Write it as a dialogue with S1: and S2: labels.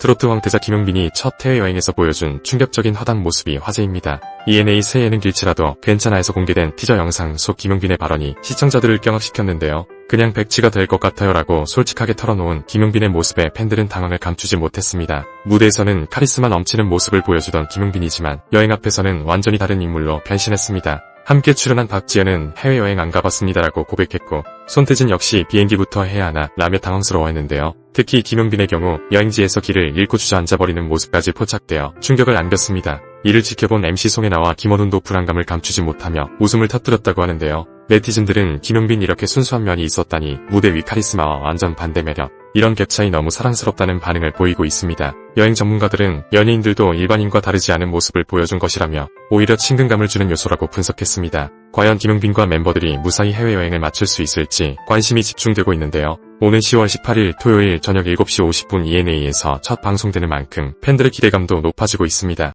S1: 트로트 황태자 김용빈이 첫 해외여행에서 보여준 충격적인 허당 모습이 화제입니다. ENA 새 예능 길치라도 괜찮아에서 공개된 티저 영상 속 김용빈의 발언이 시청자들을 경악시켰는데요. 그냥 백치가 될 것 같아요 라고 솔직하게 털어놓은 김용빈의 모습에 팬들은 당황을 감추지 못했습니다. 무대에서는 카리스마 넘치는 모습을 보여주던 김용빈이지만 여행 앞에서는 완전히 다른 인물로 변신했습니다. 함께 출연한 박지현은 해외여행 안 가봤습니다라고 고백했고 손태진 역시 비행기부터 해야 하나 라며 당황스러워했는데요. 특히 김용빈의 경우 여행지에서 길을 잃고 주저앉아버리는 모습까지 포착되어 충격을 안겼습니다. 이를 지켜본 MC 송혜나와 김원훈도 불안감을 감추지 못하며 웃음을 터뜨렸다고 하는데요. 네티즌들은 김용빈 이렇게 순수한 면이 있었다니 무대 위 카리스마와 완전 반대 매력 이런 갭 차이 너무 사랑스럽다는 반응을 보이고 있습니다. 여행 전문가들은 연예인들도 일반인과 다르지 않은 모습을 보여준 것이라며 오히려 친근감을 주는 요소라고 분석했습니다. 과연 김용빈과 멤버들이 무사히 해외여행을 마칠 수 있을지 관심이 집중되고 있는데요. 오는 10월 18일 토요일 저녁 7시 50분 ENA에서 첫 방송되는 만큼 팬들의 기대감도 높아지고 있습니다.